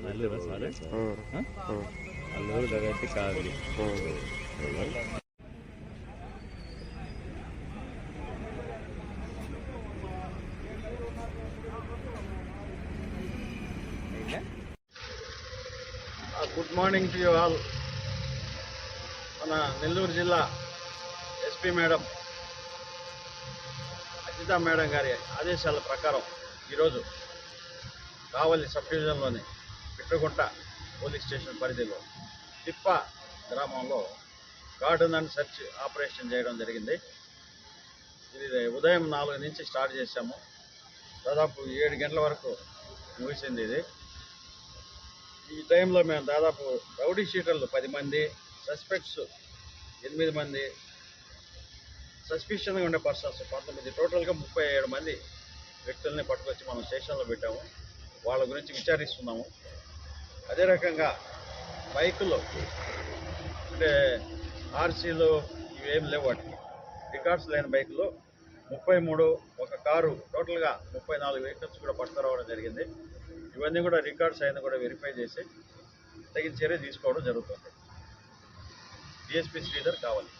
అల్లూరా sir? ఆ, ఆ, అల్లూరు దగ్గర కావాలి ఆ. Good morning to you all మన నెల్లూరు జిల్లా ఎస్పీ మేడం అజిత మేడం గారి ఆదేశాల ప్రకారం ఈరోజు కావలి సబ్ డివిజన్లోని పిట్రగుంట పోలీస్ స్టేషన్ పరిధిలో. తిప్ప గ్రామంలో గార్డెన్ అండ్ సెర్చ్ ఆపరేషన్ చేయడం జరిగింది. ఇది ఉదయం నాలుగు నుంచి స్టార్ట్ చేశాము. దాదాపు ఏడు గంటల వరకు ముగిసింది ఇది. ఈ టైంలో మేము దాదాపు రౌడీ షీటర్లు పది మంది సస్పెక్ట్స్ ఎనిమిది మంది సస్పిషన్గా ఉండే పర్సన్స్ పంతొమ్మిది టోటల్గా ముప్పై ఏడు మంది వ్యక్తుల్ని పట్టుకొచ్చి మనం స్టేషన్లో పెట్టాము. వాళ్ళ గురించి విచారిస్తున్నాము. అదే రకంగా బైకులు అంటే ఆర్సీలు ఇవేం లేవు వాటికి. రికార్డ్స్ లేని బైకులు ముప్పై మూడు ఒక కారు టోటల్గా ముప్పై నాలుగు వెహికల్స్ కూడా పట్టుకురావడం జరిగింది. ఇవన్నీ కూడా రికార్డ్స్ అయినా కూడా వెరిఫై చేసి తగిన చర్య తీసుకోవడం జరుగుతుంది. డిఎస్పీ శ్రీధర్ కావాలి.